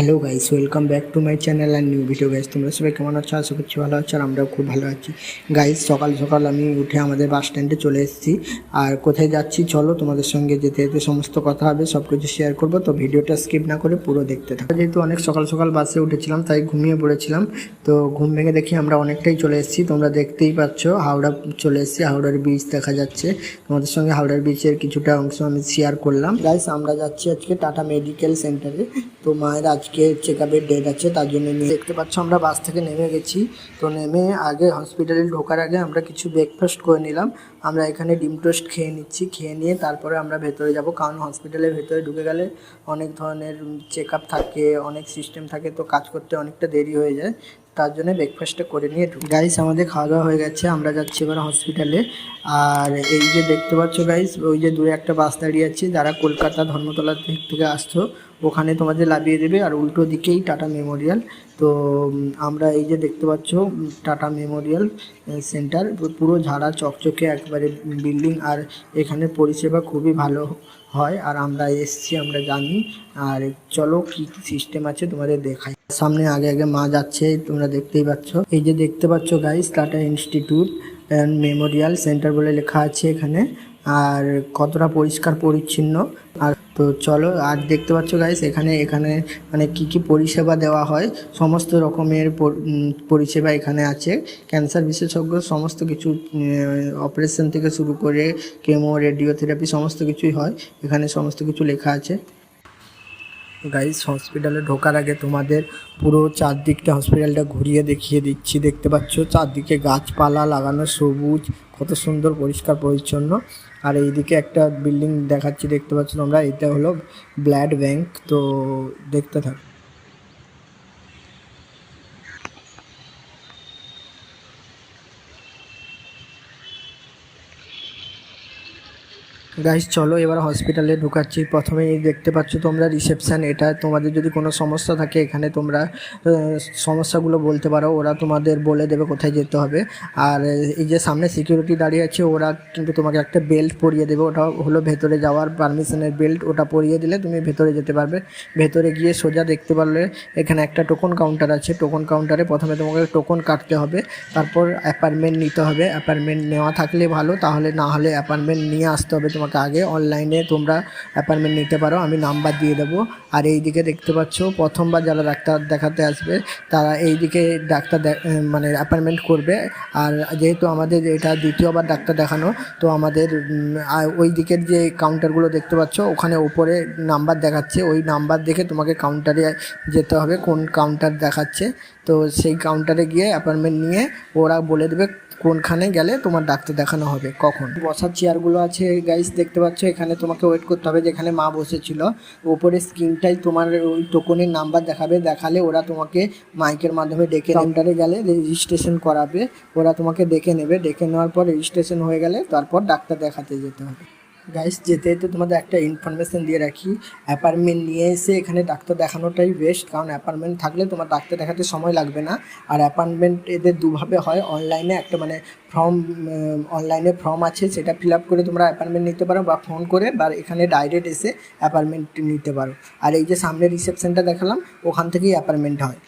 Hello guys welcome back to my channel and new video guys তোমরা সবাই কেমন আছো? আশা করছি ভালো আছো আর আমরাও খুব ভালো আছি। গাইস সকাল সকাল আমি উঠে আমাদের বাস স্ট্যান্ডে চলে এসেছি। আর কোথায় যাচ্ছি চলো, তোমাদের সঙ্গে যেতে যেতে সমস্ত কথা হবে সব কিছু শেয়ার করব। তো ভিডিওটা স্কিপ না করে পুরো দেখতে থাকো। যেহেতু অনেক সকাল সকাল বাসে উঠেছিলাম, তাই ঘুমিয়ে পড়েছিলাম। তো ঘুম ভেঙে দেখি আমরা অনেকটাই চলে এসেছি। তোমরা দেখতেই পাচ্ছ, হাওড়া চলে এসেছি, হাওড়ার বিচ দেখা যাচ্ছে। তোমাদের সঙ্গে হাওড়ার বিচের কিছুটা অংশ আমি শেয়ার করলাম। গাইস আমরা যাচ্ছি আজকে টাটা মেডিকেল সেন্টারে তো মায়ের আজকে চেক আপের ডেট আছে, তার জন্য নিয়ে দেখতে পাচ্ছ আমরা বাস থেকে নেমে গেছি। তো নেমে আগে হসপিটালে ঢোকার আগে আমরা কিছু ব্রেকফাস্ট করে নিলাম। আমরা এখানে ডিম টোস্ট খেয়ে নিচ্ছি, খেয়ে নিয়ে তারপরে আমরা ভেতরে যাব। কারণ হসপিটালের ভেতরে ঢুকে গেলে অনেক ধরনের চেক আপ থাকে, অনেক সিস্টেম থাকে, তো কাজ করতে অনেকটা দেরি হয়ে যায়। তার জন্য ব্রেকফাস্টটা করে নিয়ে গাইস আমাদের খাওয়া দাওয়া হয়ে গেছে, আমরা যাচ্ছি এবার হসপিটালে আর এই যে দেখতে পাচ্ছ গাইস ওই যে দূরে একটা বাস দাঁড়িয়ে আছে, যারা কলকাতা ধর্মতলা থেকে আসছো ওখানে তোমাদের লাভিয়ে দেবে আর উল্টো দিকেই টাটা মেমোরিয়াল। তো আমরা এই যে দেখতে পাচ্ছ টাটা মেমোরিয়াল সেন্টার, পুরো ঝাড়া চকচকে একবারে বিল্ডিং আর এখানে পরিষেবা খুবই ভালো হয় আর আমরা এসছি, আমরা জানি। আর চলো কি সিস্টেম আছে তোমাদের দেখাই। সামনে আগে আগে মা যাচ্ছে, তোমরা দেখতেই পাচ্ছ। এই যে দেখতে পাচ্ছ guys Tata institute and memorial centre বলে লেখা আছে এখানে। আর কতটা পরিষ্কার পরিচ্ছন্ন। আর তো চলো, আর দেখতে পাচ্ছ গাইস এখানে এখানে মানে কি কি পরিষেবা দেওয়া হয়, সমস্ত রকমের পরিষেবা এখানে আছে। ক্যান্সার বিশেষজ্ঞ সমস্ত কিছু অপারেশন থেকে শুরু করে কেমো রেডিওথেরাপি সমস্ত কিছুই হয়। এখানে সমস্ত কিছু লেখা আছে। গাইস হসপিটালে ঢোকার আগে তোমাদের পুরো চারদিকটা হসপিটালটা ঘুরিয়ে দেখিয়ে দিচ্ছি। দেখতে পাচ্ছ, চারদিকে গাছপালা লাগানো, সবুজ, কত সুন্দর, পরিষ্কার, পরিচ্ছন্ন। আর এইদিকে একটা বিল্ডিং দেখাচ্ছি, দেখতে পাচ্ছ তোমরা? এটা হলো ব্লাড ব্যাংক তো দেখতে থাকো। গাইস চলো এবার হসপিটালে ঢুকাচ্ছি। প্রথমেই দেখতে পাচ্ছ তোমরা রিসেপশান এটা তোমাদের যদি কোনো সমস্যা থাকে, এখানে তোমরা সমস্যাগুলো বলতে পারো। ওরা তোমাদের বলে দেবে কোথায় যেতে হবে। আর, এই যে সামনে সিকিউরিটি দাঁড়িয়ে আছে, ওরা কিন্তু তোমাকে একটা বেল্ট পরিয়ে দেবে। ওটা হলো ভেতরে যাওয়ার পারমিশনের বেল্ট ওটা পরিয়ে দিলে তুমি ভেতরে যেতে পারবে। ভেতরে গিয়ে সোজা দেখতে পারলে এখানে একটা টোকন কাউন্টার আছে। টোকন কাউন্টারে প্রথমে তোমাকে টোকন কাটতে হবে। তারপর অ্যাপার্টমেন্ট নিতে হবে। অ্যাপার্টমেন্ট নেওয়া থাকলে ভালো। তাহলে না হলে অ্যাপার্টমেন্ট নিয়ে আসতে হবে তোমাকে। আগে অনলাইনে তোমরা অ্যাপার্টমেন্ট নিতে পারো। আমি নাম্বার দিয়ে দেবো। আর এই দিকে দেখতে পাচ্ছ, প্রথমবার যারা ডাক্তার দেখাতে আসবে, তারা এই দিকে ডাক্তার মানে অ্যাপয়েন্টমেন্ট করবে। আর যেহেতু আমাদের এটা দ্বিতীয়বার ডাক্তার দেখানো, তো আমাদের ওই দিকের যে কাউন্টারগুলো দেখতে পাচ্ছ, ওখানে ওপরে নাম্বার দেখাচ্ছে। ওই নাম্বার দেখে তোমাকে কাউন্টারে যেতে হবে, কোন কাউন্টার দেখাচ্ছে। তো সেই কাউন্টারে গিয়ে অ্যাপয়েন্টমেন্ট নিয়ে ওরা বলে দেবে কোনখানে গেলে তোমার ডাক্তার দেখানো হবে? কখন? বসার চেয়ারগুলো আছে গাইস দেখতে পাচ্ছ, এখানে তোমাকে ওয়েট করতে হবে, যেখানে মা বসেছিল। ওপরে স্ক্রিনটাই তোমার ওই টোকনের নাম্বার দেখাবে, দেখালে ওরা তোমাকে মাইকের মাধ্যমে ডেকে সেন্টারে গেলে রেজিস্ট্রেশন করাবে, ওরা তোমাকে ডেকে নেবে। ডেকে নেওয়ার পর রেজিস্ট্রেশন হয়ে গেলে তারপর ডাক্তার দেখাতে যেতে হবে। গাইস যেতে যেতে তোমাদের একটা ইনফরমেশন দিয়ে রাখি। অ্যাপার্টমেন্ট নিয়ে এসে এখানে ডাক্তার দেখানোটাই বেস্ট কারণ অ্যাপার্টমেন্ট থাকলে তোমার ডাক্তার দেখাতে সময় লাগবে না। আর অ্যাপার্টমেন্ট এদের দুভাবে হয় অনলাইনে একটা মানে ফর্ম অনলাইনে ফর্ম আছে, সেটা ফিল আপ করে তোমরা অ্যাপার্টমেন্ট নিতে পারো বা ফোন করে, বা এখানে ডাইরেক্ট এসে অ্যাপার্টমেন্ট নিতে পারো। আর এই যে সামনে রিসেপশনটা দেখালাম, ওখান থেকেই অ্যাপার্টমেন্ট হয়।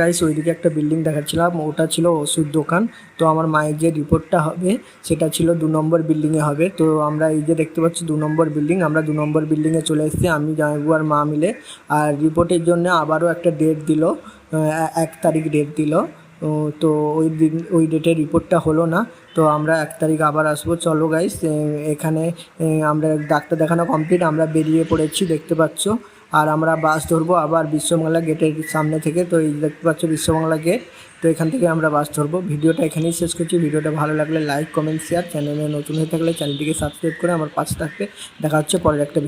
গাইস ওইদিকে একটা বিল্ডিং দেখাচ্ছিলাম। ওটা ছিল ওষুধ দোকান। তো আমার মায়ের যে রিপোর্টটা হবে, সেটা ছিল দু নম্বর বিল্ডিংয়ে হবে। তো আমরা এই যে দেখতে পাচ্ছি দু নম্বর বিল্ডিং আমরা দু নম্বর বিল্ডিংয়ে চলে এসেছি। আমি, জামাইবু আর মা মিলে। আর রিপোর্টের জন্য আবারও একটা ডেট দিল। এক তারিখ ডেট দিল। তো ওই দিন, ওই ডেটে রিপোর্টটা হলো না। তো আমরা এক তারিখ আবার আসব। চলো গাইস এখানে আমরা ডাক্তার দেখানো কমপ্লিট আমরা বেরিয়ে পড়েছি, দেখতে পাচ্ছ। আর আমরা বাস ধরবো আবার বিশ্ববাংলা গেটের সামনে থেকে। তো এই দেখতে পাচ্ছ বিশ্ববাংলা গেট। তো এখান থেকে আমরা বাস ধরবো। ভিডিওটা এখানেই শেষ করছি। ভিডিওটা ভালো লাগলে লাইক কমেন্ট শেয়ার চ্যানেলে নতুন হয়ে থাকলে চ্যানেলটিকে সাবস্ক্রাইব করে আমার পাশে থাকতে দেখা হচ্ছে পরের একটা